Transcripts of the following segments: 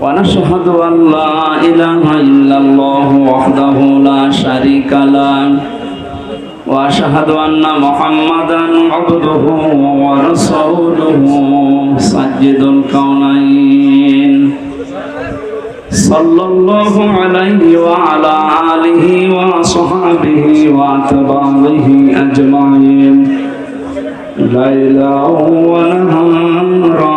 ونشهد أن لا إله إلا الله وحده لا شريك له وأشهد أن محمدا عبده ورسوله سجد الكونين صلى الله عليه وعلى آله وصحبه وأتباعه أجمعين ليلا ونهارا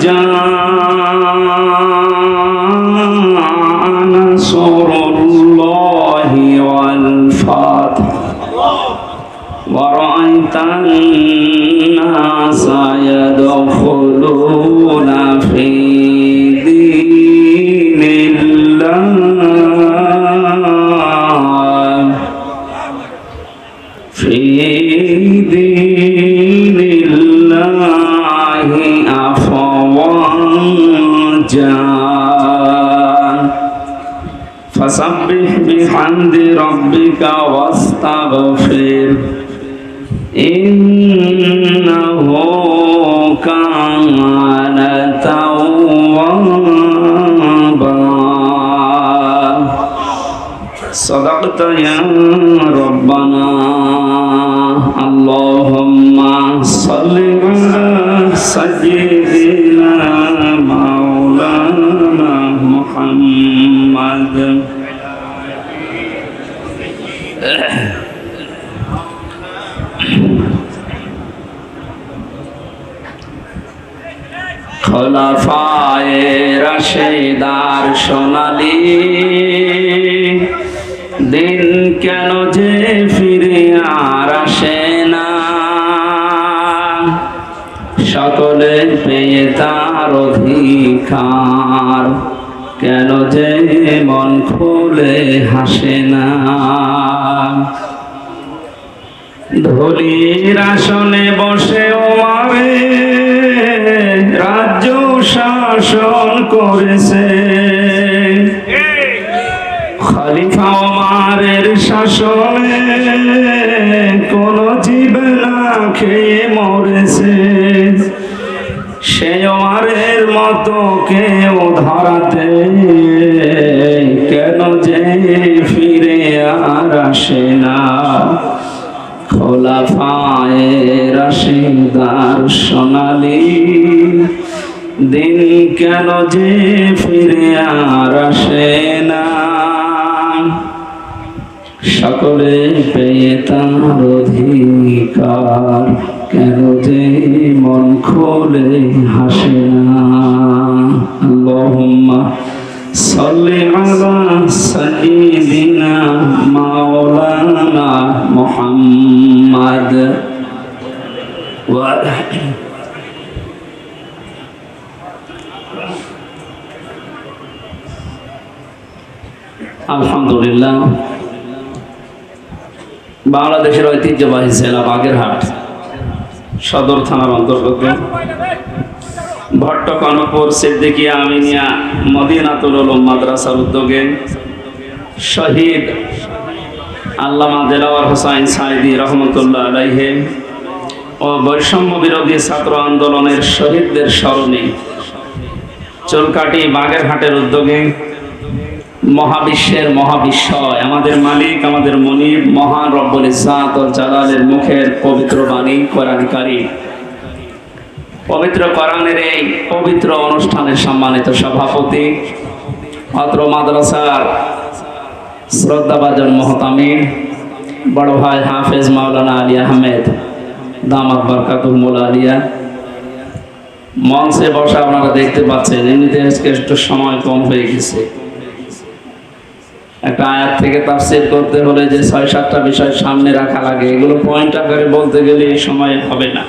যা بحمد ربك واستغفر إنه كان توابا صدقت يا ربنا খোলাফায়ে রাশেদার সোনালি। দিন কেন যে ফিরে আর আসে না। সকলে পেয়ে তার অধিকার, কেন যে মন খুলে হাসে না। ধলির আসনে বসে ওমারে রাজ্য শাসন করেছে। খালিফা ওমারের শাসনে কোন জীবে না খেয়ে মরেছে। সে ওমারের মতো কেউ ধরাতে কেন যে ফিরে আর আসে না? খোলাফায়ে রাশিদার সোনালি দিন কেন যে ফিরে আর আসে না? সকলে পেয়ে তার অধিকার, কেন যে মন খোলে হাসে না? মাওলানা মুহাম্মদ। ওয়া আলহামদুলিল্লাহ। বাংলাদেশের ঐতিহ্যবাহী জেলা বাগেরহাট সদর থানার অন্তর্গত। ভট্ট কনকপুর সিদ্দিকিয়া আমিনিয়া মদিনাতুল মাদ্রাসার উদ্যোগে শহীদ আল্লামা দেলাওয়ার হোসাইন সাইদি রহমতুল্লাহ আলাইহে ও বৈষম্য বিরোধী ছাত্র আন্দোলনের শহীদদের স্মরণে চুলকাটি বাগেরহাটের উদ্যোগে মহাবিশ্বের মহাবিশ্বয়। আমাদের মালিক, আমাদের মনিব, মহান রব্বুল ইসাত ও জালালের মুখের পবিত্র বাণী, কোরআনকারী। পবিত্র কোরআনের এই পবিত্র অনুষ্ঠানের সম্মানিত সভাপতি অত্র মাদ্রাসার শ্রদ্ধাভাজন মহতামির বড় ভাই হাফেজ মাওলানা আলী আহমেদ, দামাত বরকাতুল আলিয়া মঞ্চে বসা আপনারা দেখতে পাচ্ছেন, এমনিতে আজকে একটু সময় কম হয়ে গেছে। একটা আয়াত থেকে তাফসির করতে হলে যে ছয়, সাতটা বিষয় সামনে রাখা লাগে, এগুলো পয়েন্ট আকারে বলতে গেলে এই সময় হবে না।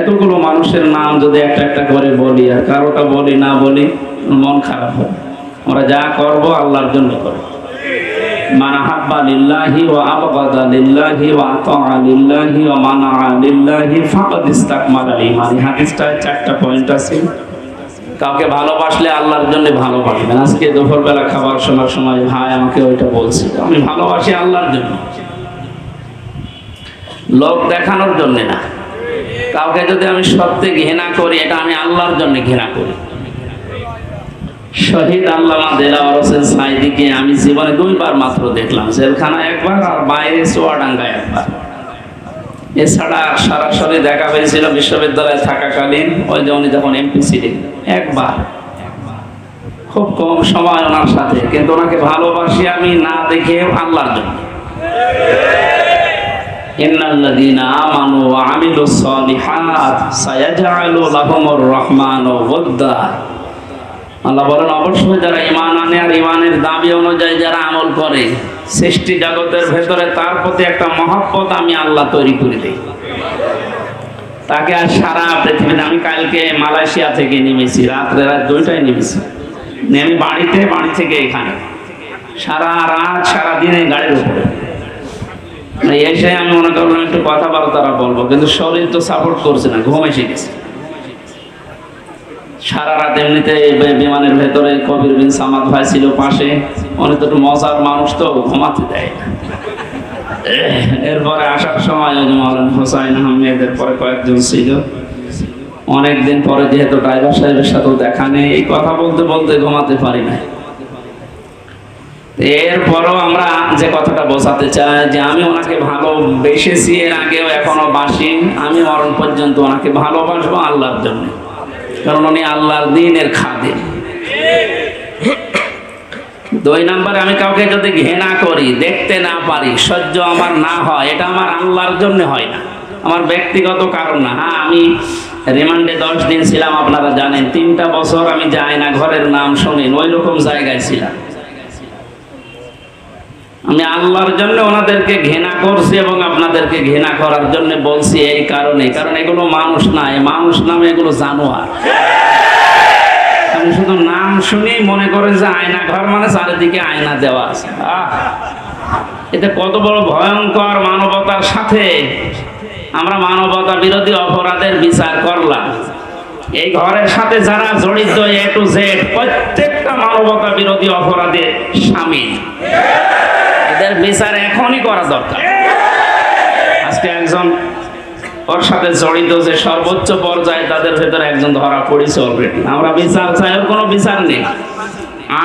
এতগুলো মানুষের নাম যদি একটা একটা করে বলি আর কারোটা বলি, না বলি, মন খারাপ হয় আমরা যা করব আল্লাহর জন্য করব। মান হাব্বা লিল্লাহি ওয়া আবগাদা লিল্লাহি ওয়া আতাআ লিল্লাহি ওয়া মানাআ লিল্লাহি ফাকাদ ইসতাকমালাল ঈমান। হাদিসটায় চারটা পয়েন্ট আছে। কাউকে ভালোবাসলে আল্লাহর জন্য ভালোবাসবেন। আজকে দুপুরবেলা খাবার শোনার সময় ভাই আমাকে ওইটা বলছিল আমি ভালোবাসি আল্লাহর জন্য। লোক দেখানোর জন্য না। কাউকে যদি আমি সত্যি ঘৃণা করি, এটা আমি আল্লাহর জন্য ঘৃণা করি। শহীদ সাইদিকে আমি জীবনে দুইবার মাত্র দেখলাম। জেলখানা একবার আর বাইরে চুয়াডাঙ্গা একবার। এছাড়া সরাসরি দেখা হয়েছিল বিশ্ববিদ্যালয়ে থাকাকালীন, ওই যে উনি যখন এমপি ছিলেন, একবার। খুব কম সময় ওনার সাথে, কিন্তু ওনাকে ভালোবাসি আমি না দেখে আল্লাহর জন্য। আল্লাহ বলেন, অবশ্যই যারা ইমান আনে আর ইমানের দাবি অনুযায়ী যারা আমল করে সৃষ্টি জগতের ভেতরে তার প্রতি একটা মহব্বত আমি আল্লাহ তৈরি করে দিই। তাকে আর সারা পৃথিবীতে আমি কালকে মালয়েশিয়া থেকে নেমেছি, রাত্রে রাত দুইটায় নেমেছি। নেমে বাড়িতে, বাড়ি থেকে এখানে। সারা রাত, সারা দিনে গাড়ির উপরে। মানে এসে আমি মনে করলাম একটু কথাবার্তা বলব, কিন্তু শরীর তো সাপোর্ট করছে না, ঘুম এসে গেছে। সারা রাত এমনিতে বিমানের ভেতরে কবির বিন সামাদ ভাই ছিল পাশে। উনি তো মজার মানুষ তো, ঘুমাতে দেয় এরপরে আসার সময় ওই মৌলানা হোসাইন আহমেদের পরে কয়েকজন ছিল। অনেকদিন পরে যেহেতু ড্রাইভার সাহেবের সাথেও দেখা নেই, এই কথা বলতে বলতে ঘুমাতে পারি না এরপরও আমরা যে কথাটা বোঝাতে চাই, যে আমি ওনাকে ভালোবেসেছি, এর আগেও এখনও বাসি। আমি মরণ পর্যন্ত ওনাকে ভালোবাসবো আল্লাহর জন্য। কারণ উনি আল্লাহর দিনের খাদে দুই নম্বরে আমি কাউকে যদি ঘৃণা করি, দেখতে না পারি, সহ্য আমার না হয়, এটা আমার আল্লাহর জন্য হয় না। আমার ব্যক্তিগত কারণ না। হ্যাঁ আমি রিমান্ডে দশ দিন ছিলাম, আপনারা জানেন। তিনটা বছর আমি যাই না, ঘরের নাম শুনেন, ওই রকম জায়গায় ছিলাম। আমি আল্লাহর জন্য ওনাদেরকে ঘৃণা করছি এবং আপনাদেরকে ঘৃণা করার জন্য বলছি এই কারণে, কারণ এগুলো মানুষ না মানুষ নামে এগুলো জানোয়ার। আমি শুধু নাম শুনেই মনে করেন যে আয়না ঘর মানে চারিদিকে আয়না দেওয়া আছে! এটা কত বড় ভয়ঙ্কর মানবতার সাথে আমরা মানবতা বিরোধী অপরাধের বিচার করলাম। এই ঘরের সাথে যারা জড়িত মানবতা বিরোধী অপরাধে সামিল। এদের বিচার এখনই করা দরকার। আজকে একজন ওর সাথে জড়িত যে সর্বোচ্চ পর্যায়ে তাদের ভেতরে একজন ধরা পড়েছে অলরেডি আমরা বিচার চাই ওর কোনো বিচার নেই।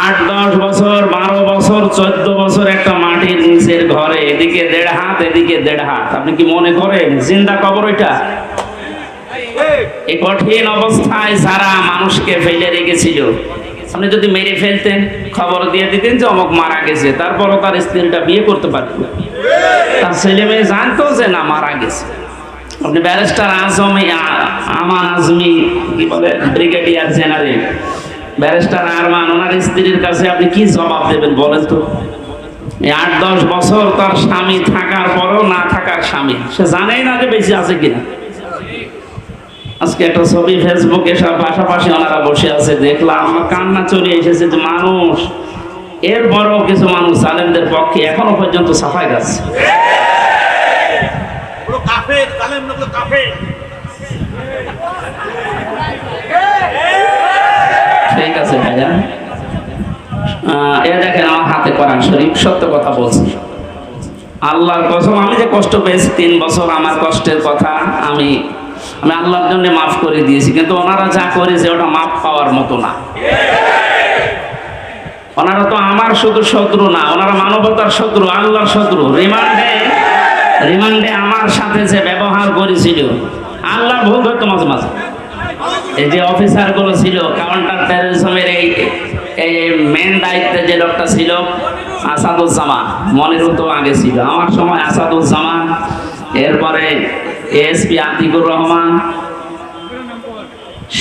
আট, দশ বছর, বারো বছর, চোদ্দ বছর একটা মাটির নিচের ঘরে, এদিকে দেড় হাত, এদিকে দেড় হাত। আপনি কি মনে করেন? জিন্দা কবর ওইটা? এই কঠিন অবস্থায় যারা মানুষকে ফেলে রেখেছিল আপনি যদি মেরে ফেলতেন, খবর দিয়ে দিতেন যে অমুক মারা গেছে, তারপরও তার স্ত্রীটা বিয়ে করতে পারত তার ছেলে মেয়ে জানতো যে না, মারা গেছে। আপনি ব্যারিস্টার আজমি আমান আজমি, কি বলে, ব্রিগেডিয়ার জেনারেল। ব্যারিস্টার আরমান, ওনার স্ত্রীর কাছে আপনি কি জবাব দেবেন বলেন তো? এই আট, দশ বছর তার স্বামী থাকার পরও না থাকার স্বামী। সে জানেই না যে বেশি আছে কিনা। আজকে একটা ছবি ফেসবুকে সব পাশাপাশি ওনারা বসে আছে দেখলাম আমার কান্না চলে এসেছে যে মানুষ। এরপরও কিছু মানুষ জালেমদের পক্ষে এখনও পর্যন্ত সাফাই যাচ্ছে ঠিক আছে ভাইয়া। এ দেখেন আমার হাতে কোরআন শরীফ সত্য কথা বলছি। আল্লাহর কসম আমি যে কষ্ট পেয়েছি তিন বছর আমার কষ্টের কথা আমি আমি আল্লাহর জন্য মাফ করে দিয়েছি, কিন্তু ওনারা যা করেছে ওটা মাফ পাওয়ার মতো না। ওনারা তো আমার শুধু শত্রু না, ওনারা মানবতার শত্রু, আল্লাহর শত্রু। রিমান্ডে রিমান্ডে আমার সাথে যে ব্যবহার করেছিল, আল্লাহর ভুল হতো মাঝে মাঝে। এই যে অফিসারগুলো ছিল কাউন্টার টেরোরিজমের এই এই মেন দায়িত্বে যে লোকটা ছিল, আসাদুজ্জামান, মনের তো আগে ছিল। আমার সময় আসাদুজ্জামান, এরপরে এসপি আতিকুর রহমান,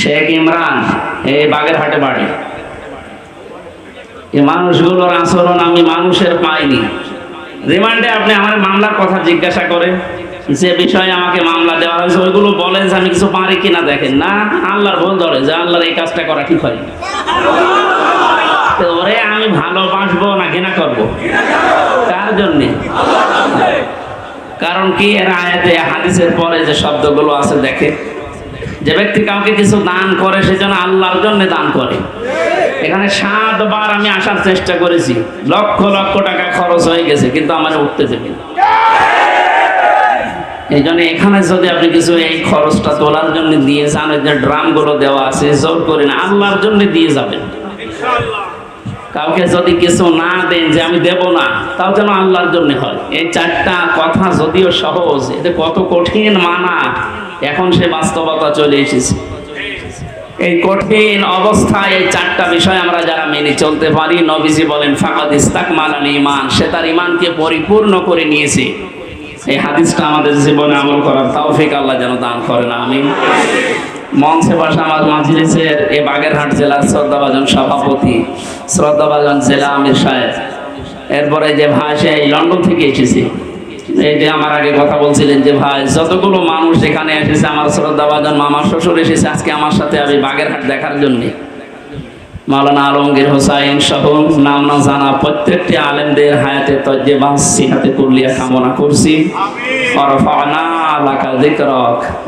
শেখ ইমরান এই বাগেরহাটে বাড়ি। এই মানুষগুলোর আচরণ আমি মানুষের পাইনি। রিমান্ডে আপনি আমার মামলার কথা জিজ্ঞাসা করেন, যে বিষয়ে আমাকে মামলা দেওয়া হয়েছে, ওইগুলো বলেন যে আমি কিছু পারি কিনা দেখেন। না, আল্লাহর ভুল ধরে, যে আল্লাহর এই কাজটা করা ঠিক হয় ওরে আমি ভালোবাসবো না ঘৃণা করব? কার জন্যে? কারণ কি? এর আয়াতে, হাদিসের পরে যে শব্দগুলো আছে, দেখে। যে ব্যক্তি কাউকে কিছু দান করে সেজন্য আল্লাহর জন্য দান করে। এখানে সাতবার আমি আসার চেষ্টা করেছি। লক্ষ লক্ষ টাকা খরচ হয়ে গেছে, কিন্তু আমার উঠতে না। এই জন্য এখানে যদি আপনি কিছু এই খরচটা তোলার জন্য দিয়ে যান ড্রামগুলো দেওয়া আছে, জোর করে না, আল্লাহর জন্য দিয়ে যাবেন। কাউকে যদি কিছু না দেন যে আমি দেব না, তাও যেন আল্লাহর জন্য হয়। এই চারটা কথা যদিও সহজ, এতে কত কঠিন মানা, এখন সে বাস্তবতা চলে এসেছে। এই কঠিন অবস্থায় এই চারটা বিষয় আমরা যারা মেনে চলতে পারি, নবীজি বলেন, ফাকাদ ইস্তাকমাল আল ইমান সে তার ইমানকে পরিপূর্ণ করে নিয়েছে। এই হাদিসটা আমাদের জীবনে আমল করার তৌফিক আল্লাহ যেন দান করেন আমি মঞ্চে বসা আমার মাজলিসের এই বাগেরহাট জেলার শ্রদ্ধাভাজন সভাপতি শ্রদ্ধাভাজন জেলা আমির সাহেব। এরপরে যে ভাই সে এই লন্ডন থেকে এসেছে। এই যে আমার আগে কথা বলছিলেন যে ভাই যতগুলো মানুষ এখানে এসেছে আমার শ্রদ্ধাভাজন মামার শ্বশুর এসেছে আজকে আমার সাথে আমি বাগেরহাট দেখার জন্যে। মাওলানা আলমগীর হোসাইন সহ নাম না জানা প্রত্যেকটি আলেমদের হায়াতে তজ্জেবা সিহাতে কুল্লিয়া কামনা করছি। অরফানা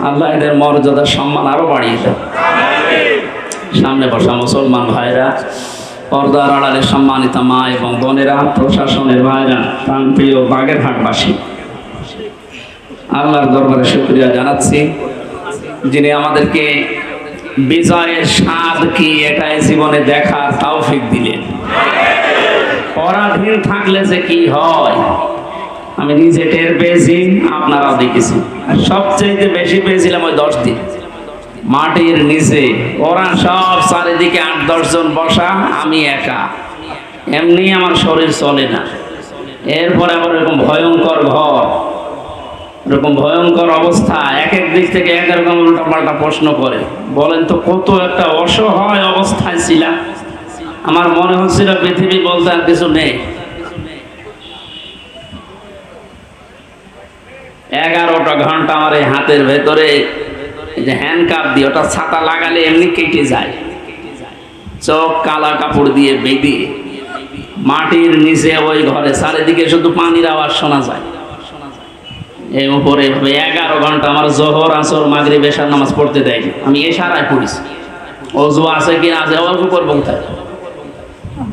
আল্লাহ এদের মর্যাদা, সম্মান বাড়িয়ে সামনে বসা মুসলমান ভাইরা, পর্দার আড়ালে সম্মানিত মা এবং বোনেরা, প্রশাসনের ভাইরা আল্লাহর দরবারে শুক্রিয়া জানাচ্ছি, যিনি আমাদেরকে বিজয়ের স্বাদ কি এটাই জীবনে দেখার তৌফিক দিলেন। পরাধীন থাকলে যে কি হয়? আমি নিজে টের পেয়েছি, আপনারাও দেখেছি। সবচেয়ে বেশি পেয়েছিলাম ওই দশ দিন। মাটির নিচে, ওরা সব চারিদিকে আট দশজন বসা, আমি একা। এমনি আমার শরীর চলে না। এরপরে আবার এরকম ভয়ঙ্কর ঘর, এরকম ভয়ঙ্কর অবস্থা, এক এক দিক থেকে এক রকম উল্টাপাল্টা প্রশ্ন করে। বলেন তো, কত একটা অসহায় অবস্থায় ছিলাম। আমার মনে হচ্ছিল পৃথিবী বলতে আর কিছু নেই। এগারোটা ঘণ্টা আমার এই হাতের ভেতরে যে হ্যান্ড কাপ দিয়ে ওটা ছাতা লাগালে এমনি কেটে যায়। চোখ, কালা কাপড় দিয়ে বেঁধে মাটির নিচে ওই ঘরে চারিদিকে শুধু পানির আওয়াজ শোনা যায়। এই উপরে এগারো ঘণ্টা আমার জোহর, আসর মাগরি বেশার নামাজ পড়তে দেয় আমি এশারায় পড়িছি। অজু আছে কি আছে অজু করব কোথায়?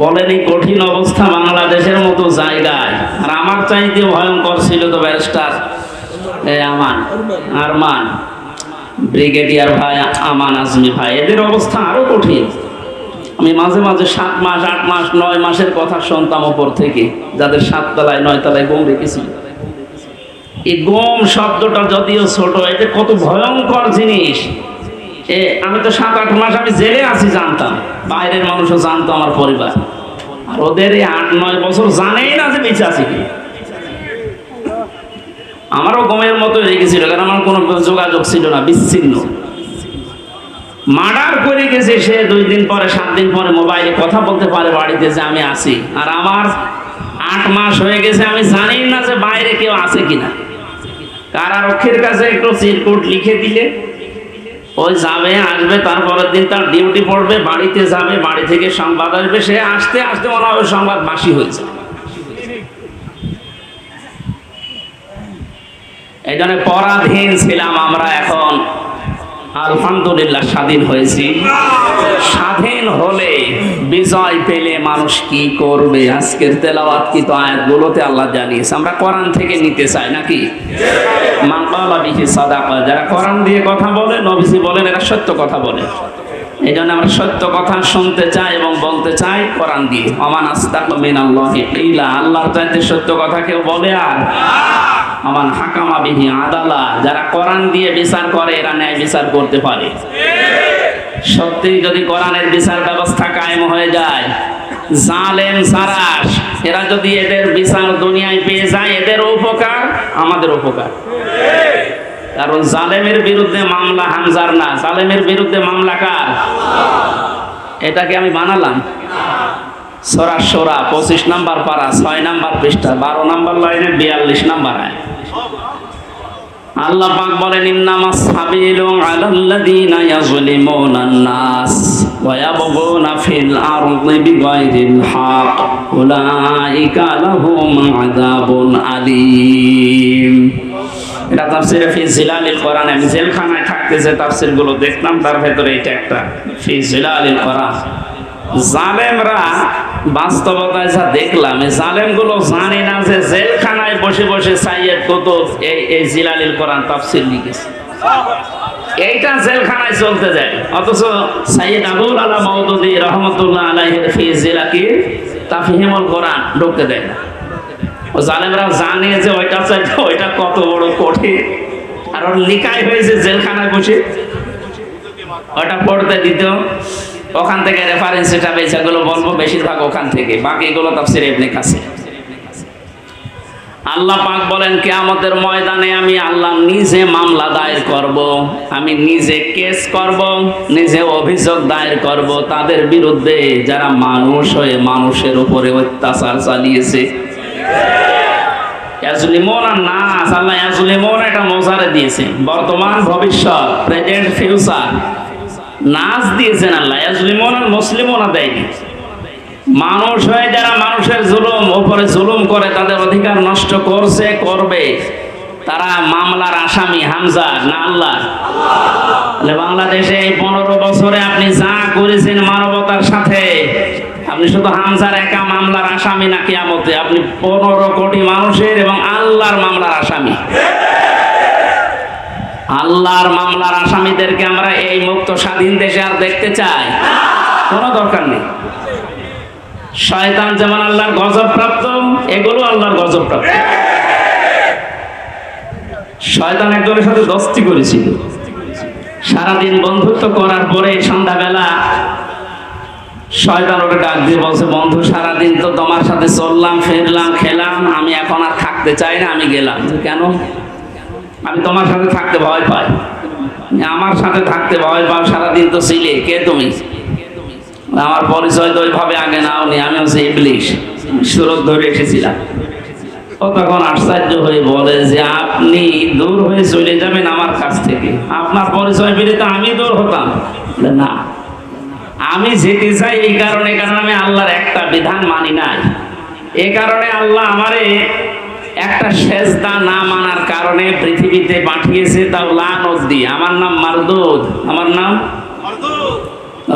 বলেন এই কঠিন অবস্থা বাংলাদেশের মতো জায়গায়। আর আমার চাইতে ভয়ঙ্কর ছিল তো ব্যারিস্টার। আমান, আরমান, ব্রিগেডিয়ার ভাই, আমান আজমি ভাই, এদের অবস্থা আরও কঠিন। আমি মাঝে মাঝে সাত মাস, আট মাস, নয় মাসের কথা শুনতাম ওপর থেকে, যাদের সাত তলায়, নয় তলায় গম রেখেছিল এই গম শব্দটা যদিও ছোট এটা কত ভয়ঙ্কর জিনিস। এ, আমি তো সাত, আট মাস আমি জেলে আছি জানতাম, বাইরের মানুষও জানতো আমার পরিবার। আর ওদের এই আট, নয় বছর জানেই না যে বেঁচে আছি কি। আমারও গমের মতো রেখেছিল কারণ আমার কোনো যোগাযোগ ছিল না, বিচ্ছিন্ন। মার্ডার করে গেছে সে, দুই দিন পরে, সাত দিন পরে মোবাইলে কথা বলতে পারে বাড়িতে যে আমি আছি। আর আমার আট মাস হয়ে গেছে, আমি জানি না যে বাইরে কেউ আছে কিনা। কারারক্ষীর কাছে একটু চিরকুট লিখে দিলে, ওই যাবে, আসবে, তারপরের দিন তার ডিউটি পড়বে, বাড়িতে যাবে, বাড়ি থেকে সংবাদ আসবে, সে আসতে আসতে মনে হবে সংবাদ বাসি হয়েছে এই জন্য পরাধীন ছিলাম আমরা এখন। আলহামদুলিল্লাহ স্বাধীন হয়েছি। স্বাধীন হলে বিজয় পেলে মানুষ কি করবে? আজকের তেলাওয়াত কি তো আয়াতগুলোতে আল্লাহ জানিয়েছে। আমরা কোরআন থেকে নিতে চাই নাকি? মাঙ্কালা বিহি সাদাকা। যারা কোরআন দিয়ে কথা বলে, নবীজি বলেন, এরা সত্য কথা বলে। এই জন্য আমরা সত্য কথা শুনতে চাই এবং বলতে চাই কোরআন দিয়ে। অমান আস্তাক মিন আল্লাহ আল্লাহর চাইতে সত্য কথা কেউ বলে আর? আমান হাকামা বিহি আদালা, যারা কোরআন দিয়ে বিচার করে, এরা ন্যায় বিচার করতে পারে। সত্যি যদি কোরআনের বিচার ব্যবস্থা কায়েম হয়ে যায়, জালেম সারাস এরা যদি এদের বিচার দুনিয়ায় পেয়ে যায়, এদের উপকার আমাদের উপকার। কারণ জালেমের বিরুদ্ধে মামলা হামজার না। জালেমের বিরুদ্ধে মামলা কার? এটাকে আমি বানালাম। সোরা সোরা, পঁচিশ নাম্বার পারা, ছয় নাম্বার পৃষ্ঠা, বারো নাম্বার লাইনে বিয়াল্লিশ নাম্বার আয় আল্লাহ পাক বলেন, ইন্নামাস সাবিলু আলাল্লাযীনা ইয়াজলিমুনান নাস ওয়া ইয়াবগুনা ফিল আরদি বিগাইরিল হক। উলাইকা লাহুম আযাবুন আলীম। এটা তাফসিরে ফি জিলালিল কোরআন। আমি জেলখানায় থাকতে যে তাফসিরগুলো দেখলাম, তার ভেতরে এটা একটা। ফি জিলালিল কোরআন। জালেমরা বাস্তবতায় যা দেখলাম, এই জালেমগুলো জানে না যে জেলখানায় বসে বসে সাইয়েদ কুতুব এই এই জিলালিল কোরআন তাফসির লিখেছে। এইটা জেলখানায় চলতে যায়। অথচ সাইয়েদ আবুল আলা মৌদুদি রহমতুল্লাহ আলাইহির ফি জিলাকি তাফহিমুল কোরআন ঢুকতে দেয় না। ও জালেমরা জানে যে ওইটা চাইতে ওইটা কত বড় কঠিন। আর ওর লিখাই হয়েছে জেলখানায় বসে। ওটা পড়তে দিত। ওখান থেকে রেফারেন্স এটা এগুলো বলব বেশিরভাগ ওখান থেকে, বাকিগুলো তাফসির ইবনে কাছে। আল্লাহ পাক বলেন, কেয়ামতের ময়দানে আমি আল্লাহ নিজে মামলা দায়ের করব, আমি নিজে কেস করব, নিজে অভিযোগ দায়ের করব। তাদের বিরুদ্ধে যারা মানুষ হয়ে মানুষের উপরে অত্যাচার চালিয়েছে। আল্লাহ এটা মজারে দিয়েছে। বর্তমান, ভবিষ্যৎ প্রেজেন্ট ফিউচার নাচ দিয়েছেন আল্লাহ। আর মুসলিমুনা দেয়নি মানুষ হয়ে যারা মানুষের জুলুম, ওপরে জুলুম করে, তাদের অধিকার নষ্ট করছে, করবে। তারা মামলার আসামি, হামজা, না আল্লাহ? বাংলাদেশে এই পনেরো বছরে আপনি যা করেছেন মানবতার সাথে, আপনি শুধু হামজার একা মামলার আসামি না কিয়ামতে, আপনি পনেরো কোটি মানুষের এবং আল্লাহর মামলার আসামি। আল্লাহর মামলার আসামিদেরকে আমরা এই মুক্ত স্বাধীন দেশে আর দেখতে চাই। কোনো দরকার নেই। শয়তান যেমন আল্লাহর গজব প্রাপ্ত এগুলো আল্লাহর গজব প্রাপ্ত শয়তান একজনের সাথে দস্তি করেছিল। সারাদিন বন্ধুত্ব করার পরে সন্ধ্যাবেলা শয়তান ওটা ডাক দিয়ে বলছে, বন্ধু, সারাদিন তো তোমার সাথে চললাম, ফিরলাম, খেলাম, আমি এখন আর থাকতে চাই না, আমি গেলাম। কেন? আমি তোমার সাথে থাকতে ভয় পাই। আমার সাথে থাকতে ভয় পাও, সারাদিন তো ছিলে। কে তুমি? আমার পরিচয় তো ওইভাবে আগে নাওনি, আমি হচ্ছে ইবলিশ। সুরত ধরে এসেছিলাম। ও তখন আশ্চর্য হয়ে বলে যে, আপনি দূর হয়ে চলে যাবেন আমার কাছ থেকে। আপনার পরিচয় পেলে তো আমি দূর হতাম। না। আমি যেতে চাই এই কারণে, কারণ আমি আল্লাহর একটা বিধান মানি নাই। এ কারণে আল্লাহ আমারে একটা সেজদা না মানার কারণে পৃথিবীতে পাঠিয়েছে তাও লানত দিয়ে আমার নাম মারদুদ। আমার নাম?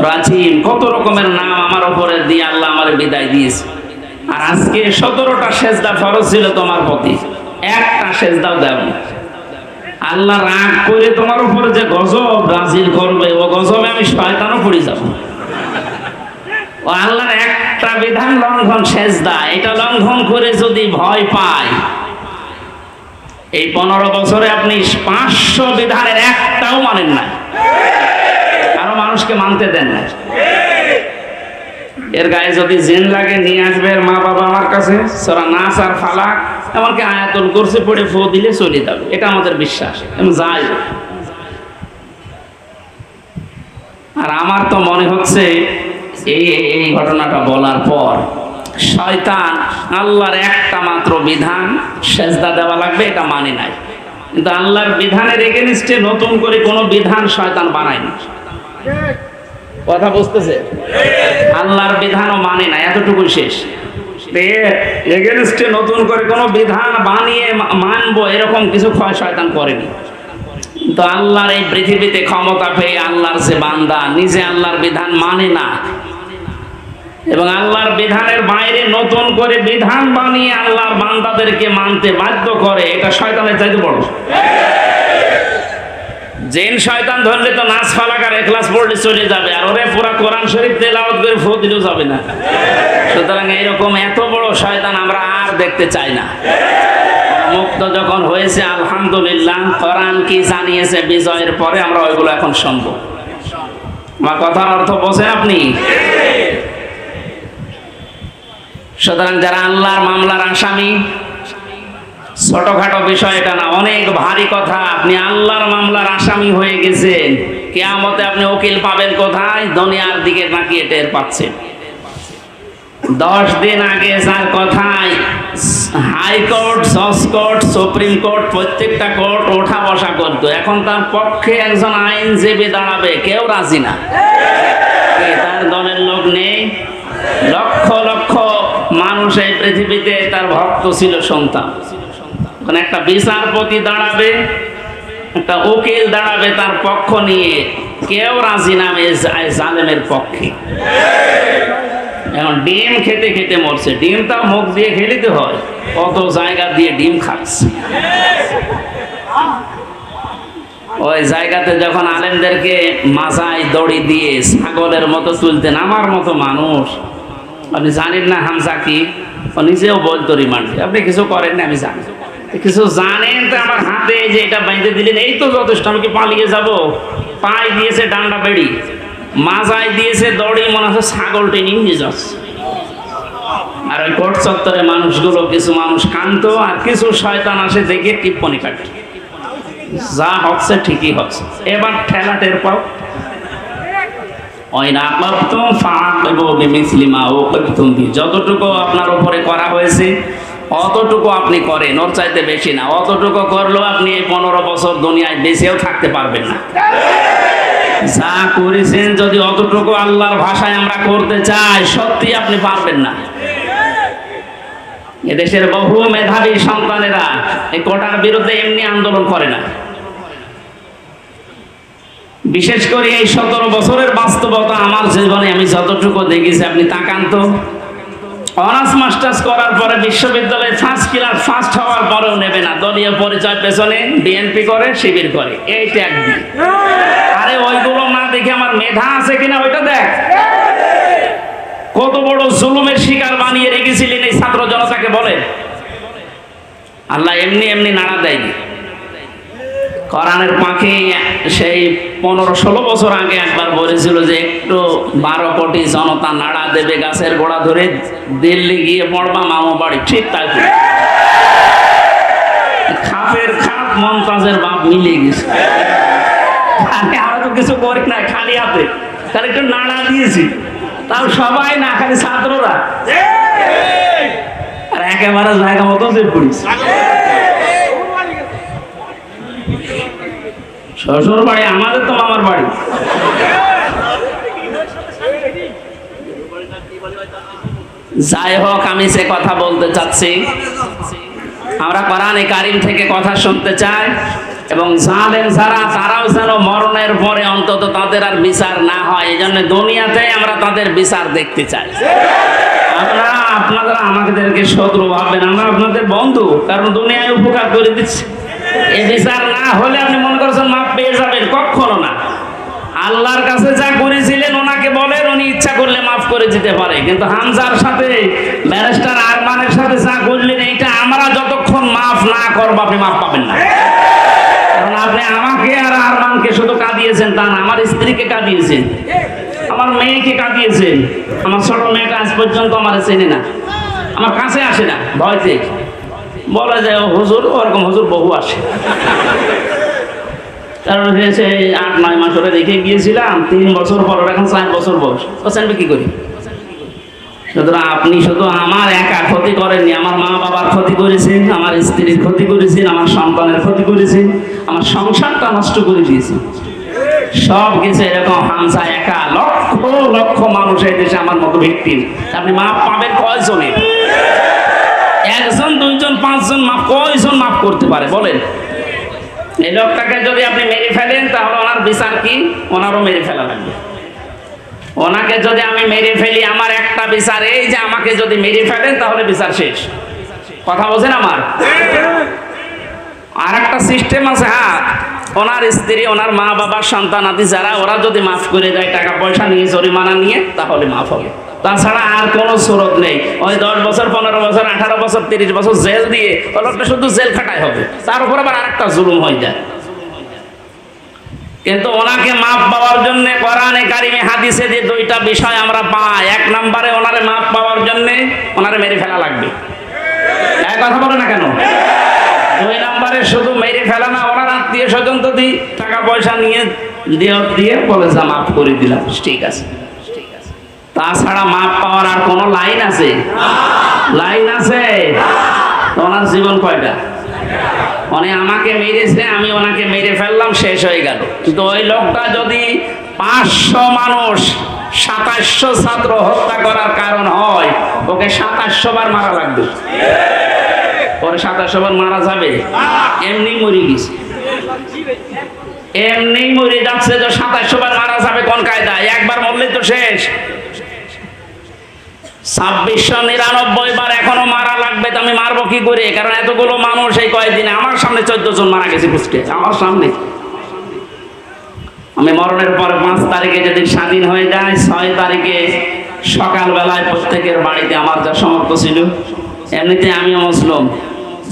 রাজিম। কত রকমের নাম আমার উপরে দিয়ে আল্লাহ আমার বিদায় দিয়েছে। আর আজকে সতেরোটা সেজদা ফরজ ছিল তোমার প্রতি। একটা সেজদাও দেও আল্লাহ রাগ করে তোমার উপরে যে গজব রাজিল করবে ও গজবে আমি শয়তানও পড়ে যাব। আল্লাহর একটা বিধান লঙ্ঘন সেজদা, এটা লঙ্ঘন করে যদি ভয় পায়, এই পনেরো বছরে আপনি পাঁচশো বিধানের একটাও মানেন না। আরও মানুষকে মানতে দেন না। এর গায়ে যদি জেন লাগে, নিয়ে আসবে মা বাবা আমার কাছে, সরা নাচ আর ফালাক, এমনকি আয়াতুল করছে পড়ে ফো দিলে চলে যাবে। এটা আমাদের বিশ্বাস, এবং যাই আর আমার তো মনে হচ্ছে এই, এই- ঘটনাটা বলার পর শয়তান আল্লাহর একটা মাত্র বিধান সেজদা দেওয়া লাগবে, এটা মানে নাই। কিন্তু আল্লাহর বিধানের এগেনিস্টে নতুন করে কোনো বিধান শয়তান বানায়নি কথা বুঝতেছে? আল্লাহর বিধানও মানে না এতটুকু শেষ। এগেনস্টে নতুন করে কোনো বিধান বানিয়ে মানবো, এরকম কিছু ক্ষয় শয়তান করেনি। তো আল্লাহর এই পৃথিবীতে ক্ষমতা পেয়ে আল্লাহর সে বান্দা, নিজে আল্লাহর বিধান মানে না। এবং আল্লাহর বিধানের বাইরে নতুন করে বিধান বানিয়ে আল্লাহর বান্দাদেরকে মানতে বাধ্য করে, এটা শয়তানের চাইতে বড়। জেন শয়তান ধরলে তো নাচ ফালাকার এখলাস পড়লে চলে যাবে, আর ওরে পুরা কোরআন শরীফ তেলাওয়াত করে ফো দিলেও যাবে না। সুতরাং এইরকম এত বড় শয়তান আমরা আর দেখতে চাই না। মুক্ত যখন হয়েছে, আলহামদুলিল্লাহ, কোরআন কি জানিয়েছে বিজয়ের পরে আমরা ওইগুলো এখন শুনব। আমার কথার অর্থ বোঝেন আপনি? সুতরাং যারা আল্লাহর মামলার আসামি, ছোটখাটো বিষয় এটা না, অনেক ভারী কথা। আপনি আল্লাহর মামলার আসামি হয়ে গেছেন, কেয়ামতে আপনি উকিল পাবেন কোথায়? দুনিয়ার দিকে নাকিয়ে টের পাচ্ছেন। দশ দিন আগে যার কথায় হাইকোর্ট জজ কোর্ট, সুপ্রিম কোর্ট, প্রত্যেকটা কোর্ট ওঠা বসা করতো। এখন তার পক্ষে একজন আইনজীবী দাঁড়াবে, কেউ রাজি না। তার দলের লোক নেই, লক্ষ পৃথিবীতে তার ভক্ত ছিল সন্তান। মানে একটা বিচারপতি দাঁড়াবে, একটা উকিল দাঁড়াবে তার পক্ষ নিয়ে। কেউ রাজি নামে জালেমের পক্ষে। এখন ডিম খেতে খেতে মরছে। ডিমটা মুখ দিয়ে খেলিতে হয়। কত জায়গা দিয়ে ডিম খাচ্ছে। ওই জায়গাতে যখন আলেমদেরকে মাথায় দড়ি দিয়ে ছাগলের মতো তুলতেন, আমার মতো মানুষ। আপনি জানেন না হামজা কি? নিজেও বলতো রিমান্ডে আপনি কিছু করেন না, আমি জানি। কিছু জানেন তো আমার হাতে যে এটা বাইঁধে দিলেন, এই তো যথেষ্ট, আমি কি পালিয়ে যাব? পায়ে দিয়েছে ডান্ডা বেড়ি, মাজায় দিয়েছে দড়ি, মনে হচ্ছে ছাগল টেনে নিয়ে যাচ্ছে। আর ওই কোর্ট চত্বরে মানুষগুলো, কিছু মানুষ কান্ত, আর কিছু শয়তান আসে দেখে টিপ্পনি কাটে। যা হচ্ছে ঠিকই হচ্ছে। এবার ঠেলা টের পাও ওই না তো মিসলিমা ও তুমি যতটুকু আপনার উপরে করা হয়েছে, অতটুকু আপনি করেন, ওর চাইতে বেশি না। অতটুকু করলেও আপনি এই পনেরো বছর দুনিয়ায় বেঁচেও থাকতে পারবেন না। যা করেছেন, যদি অতটুকু আল্লাহর ভাষায় আমরা করতে চাই, সত্যি আপনি পারবেন না। এদেশের বহু মেধাবী সন্তানেরা এই কোটার বিরুদ্ধে এমনি আন্দোলন করে না। বিশেষ করে এই সতেরো বছরের বাস্তবতা আমার জীবনে আমি যতটুকু দেখেছি, আপনি তাকান তো। অনার্স, মাস্টার্স করার পরে বিশ্ববিদ্যালয়ে ফার্স্ট ক্লাস ফার্স্ট হওয়ার পরেও নেবে না। দলীয় পরিচয় পেছনে বিএনপি করে, শিবির করে। এই ট্যাগ দিয়ে আরে ওইগুলো না দেখে আমার মেধা আছে কিনা ওইটা দেখ। কত বড় জুলুমের শিকার বানিয়ে রেখেছিলেন এই ছাত্র জনতাকে বলে আল্লাহ এমনি এমনি নাড়া দেয়নি। কোরআনের পাখি সেই পনেরো ষোলো বছর আগে একবার বলেছিল যে একটু বারো কোটি জনতা নাড়া দেবে গাছের গোড়া ধরে দিল্লি গিয়ে পড়বা, মামা বাড়ি। ঠিক তাই খাপের খাপ, মমতাজের বাপ মিলে গেছে। আরে আমরা তো কিছু করি না, খালি হাতে। খালি একটু নাড়া দিয়েছি। তাও সবাই না, খালি ছাত্ররা। আর একেবারে জায়গা মতো যে পড়িস শ্বশুর বাড়ি, আমাদের তো মামার বাড়ি। যাই হোক, আমি সে কথা বলতে চাচ্ছি। আমরা কোরআনে কারিম থেকে কথা শুনতে চাই এবং জালেম যারা, তারাও যেন মরণের পরে অন্তত তাদের আর বিচার না হয়। এই জন্য দুনিয়াতে আমরা তাদের বিচার দেখতে চাই। আপনারা আপনারা আমাদেরকে শত্রু ভাববেন, আমরা আপনাদের বন্ধু, কারণ দুনিয়ায় উপকার করে দিচ্ছি। এই বিচার না হলে আপনি মনে করছেন মাপ পেয়ে যাবেন, কখনো না। আল্লাহর কাছে যা করেছিলেন, ওনাকে বলেন, উনি ইচ্ছা করলে মাফ করে দিতে পারে। কিন্তু হামজার সাথে, ব্যারিস্টার আরমানের সাথে যা করলেন, এইটা আমরা যতক্ষণ মাফ না করব, আপনি মাফ পাবেন না। কারণ আপনি আমাকে আর আরমানকে শুধু কাঁদিয়েছেন, তা না, আমার স্ত্রীকে কাঁদিয়েছেন, আমার মেয়েকে কাঁদিয়েছেন। আমার ছোট মেয়েটা আজ পর্যন্ত আমার চেনে না। আমার কাছে আসে না ভয়তে বলা যায় হুজুর, ওরকম হুজুর বহু আসে। কারণ হয়েছে আট, নয় মাস ওরা রেখে গিয়েছিলাম, তিন বছর পর, ওর এখন চার বছর বয়স। চাইবে কি করি? সুতরাং আপনি শুধু আমার একা ক্ষতি করেননি, আমার মা বাবার ক্ষতি করেছেন, আমার স্ত্রীর ক্ষতি করেছেন, আমার সন্তানের ক্ষতি করেছেন, আমার সংসারটা নষ্ট করে দিয়েছেন। সব কিছু এরকম হামসা একা, লক্ষ লক্ষ মানুষ এই দেশে আমার মতো ভিত্তিম আপনি মাপ পাবেন কয়জনের? একজন, দুইজন, পাঁচজন মাপ কয়জন মাফ করতে পারে? বলেন। এই লোকটাকে যদি আপনি মেরে ফেলেন, তাহলে ওনার বিচার কি? ওনারও মেরে ফেলা লাগবে। ওনাকে যদি আমি মেরে ফেলি, আমার একটা বিচার এই যে আমাকে যদি মেরে ফেলেন, তাহলে বিচার শেষ। কথা বোঝেন আমার? আর একটা সিস্টেম আছে হ্যাঁ। ওনার স্ত্রী, ওনার মা বাবার সন্তান আদি যারা, ওরা যদি মাফ করে দেয় টাকা পয়সা নিয়ে, জরিমানা নিয়ে, তাহলে মাফ হবে। তাছাড়া আর কোনো সুরত নেই। ওই দশ বছর, পনেরো বছর, আঠারো বছর, তিরিশ বছর জেল দিয়ে ওই লোকটা শুধু জেল খাটাই হবে। তার উপর আবার আরেকটা জুলুম হয়ে যায়। কিন্তু ওনাকে মাপ পাওয়ার জন্য কোরআনে কারিমে হাদিসে যে দুইটা বিষয় আমরা পাই, এক নম্বরে ওনারে মাপ পাওয়ার জন্য ওনারে মেরে ফেলা লাগবে। এক কথা বলে না কেন? দুই নম্বরে শুধু মেরে ফেলা না, ওনার আত্মীয় স্বজন তো দিই টাকা পয়সা নিয়ে দিয়ে দিয়ে বলে যা, মাফ করে দিলাম। ঠিক আছে। তাছাড়া মাপ পাওয়ার আর কোনো লাইন আছে? লাইন আছে? তো ওনার জীবন কয়টা? মানে আমাকে মেরেছে, আমি ওনাকে মেরে ফেললাম, শেষ হয়ে গেল। কিন্তু ওই লোকটা যদি পাঁচশো মানুষ সাতাশশো ছাত্র হত্যা করার কারণ হয়, ওকে সাতাশশো বার মারা লাগবে। পরে সাতাশশো বার মারা যাবে? এমনি মরে গেছে। এমনি মরে যাচ্ছে যে সাতাশশো বার মারা যাবে কোন কায়দায়? একবার মরলে তো শেষ। ছাব্বিশশো নিরানব্বই বার এখনও মারা লাগবে তো আমি মারবো কি করে? কারণ এতগুলো মানুষ এই কয়েকদিনে আমার সামনে চোদ্দ জন মারা গেছে কুষ্টিয়া আমার সামনে। আমি মরণের পর পাঁচ তারিখে যেদিন স্বাধীন হয়ে যায় ছয় তারিখে সকালবেলায় প্রত্যেকের বাড়িতে আমার যা সমর্থ ছিল, এমনিতে আমি মুসলিম।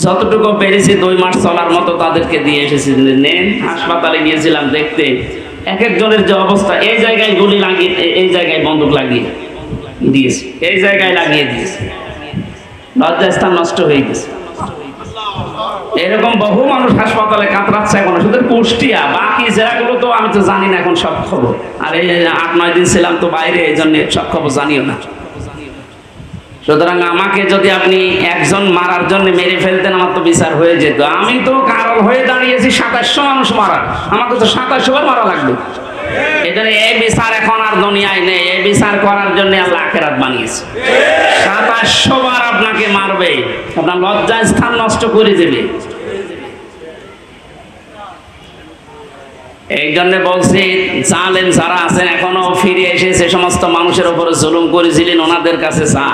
যতটুকু পেরেছি দুই মাস চলার মতো তাদেরকে দিয়ে এসেছি। নেন, হাসপাতালে গিয়েছিলাম দেখতে। এক একজনের যে অবস্থা, এই জায়গায় গুলি লাগিয়ে এই জায়গায় বন্দুক লাগিয়ে। দিয়েছে। এই জায়গায় লাগিয়ে দিয়েছে। লজ্জাস্থান নষ্ট হয়ে গেছে। এরকম বহু মানুষ হাসপাতালে কাতরাচ্ছে এখন। শুধু কুষ্টিয়া, বাকি জেলাগুলো তো আমি তো জানি না এখন সব খবর। আর এই আট, নয় দিন ছিলাম তো বাইরে, এই জন্য সব খবর জানিও না। সুতরাং আমাকে যদি আপনি একজন মারার জন্য মেরে ফেলতেন, আমার তো বিচার হয়ে যেত। আমি তো কারণ হয়ে দাঁড়িয়েছি সাতাশশো মানুষ মারার। আমাকে তো সাতাশশো বার মারা লাগবে। এই বিচার এখন আর দুনিয়ায় নেই। এই বিচার করার জন্য আল্লাহ আখেরাত বানিয়েছে। সাতাশশো বার আপনাকে মারবে। আপনার স্থান নষ্ট করে দেবে। এই জন্য বলছি জালেন যারা আছেন, এখনও ফিরে এসে সে সমস্ত মানুষের উপরে জুলুম করেছিলেন, ওনাদের কাছে যা।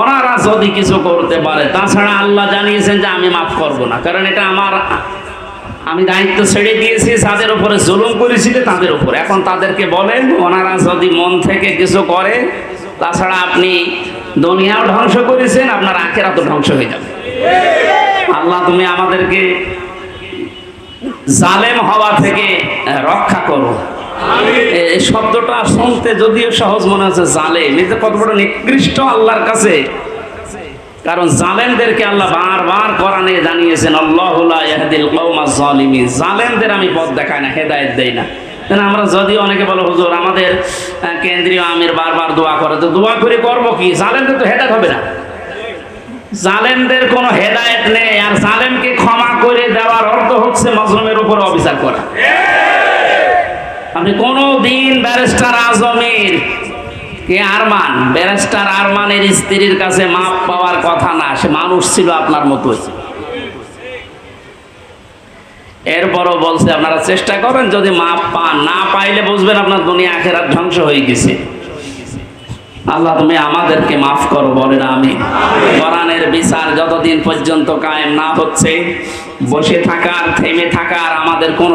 ওনারা যদি কিছু করতে পারে, তাছাড়া আল্লাহ জানিয়েছেন যে আমি মাফ করব না, কারণ এটা আমার আমি দায়িত্ব ছেড়ে দিয়েছি, যাদের উপরে জুলুম করেছিল তাদের উপর। এখন তাদেরকে বলেন, ওনারা যদি মন থেকে কিছু করে, তাছাড়া আপনি দুনিয়াও ধ্বংস করেছেন, আপনার আখেরা তো ধ্বংস হয়ে যাবে। আল্লাহ, তুমি আমাদেরকে জালেম হওয়া থেকে রক্ষা করো। এই শব্দটা শুনতে যদিও সহজ মনে হচ্ছে জালেম। এই যে কত বড় নিকৃষ্ট আল্লাহর কাছে কারণ জালেমদেরকে আল্লাহ বারবার কোরআনে জানিয়েছেন, আল্লাহ ইয়াহদিল কওমা জালিমিন জালেমদের আমি পথ দেখাই না, হেদায়েত দেই না। কেন আমরা যদি অনেকে বলো, হুজুর, আমাদের কেন্দ্রীয় আমির বারবার দোয়া করে, তো দোয়া করে করব কি? জালেমদের তো হেদায়েত হবে না। জালেমদের কোনো হেদায়েত নেই, আর জালেমকে ক্ষমা করে দেওয়ার অর্থ হচ্ছে মজলুমের উপর অবিচার করা। আপনি কোনো দিন ব্যারিস্টার আজমের কে আরমান, ব্যারিস্টার আরমানের স্ত্রীর কাছে মাপ পাওয়ার কথা না, সে মানুষ ছিল আপনার মতোই। এরপরও বলছে, আপনারা চেষ্টা করেন যদি মাপ পান, না পাইলে বুঝবেন আপনার দুনিয়া আখেরাত ধ্বংস হয়ে গেছে। আল্লাহ, তুমি আমাদেরকে মাফ করো বলেন আমি কোরআনের বিচার যতদিন পর্যন্ত কায়েম না হচ্ছে, বসে থাকার, থেমে থাকার আমাদের কোনো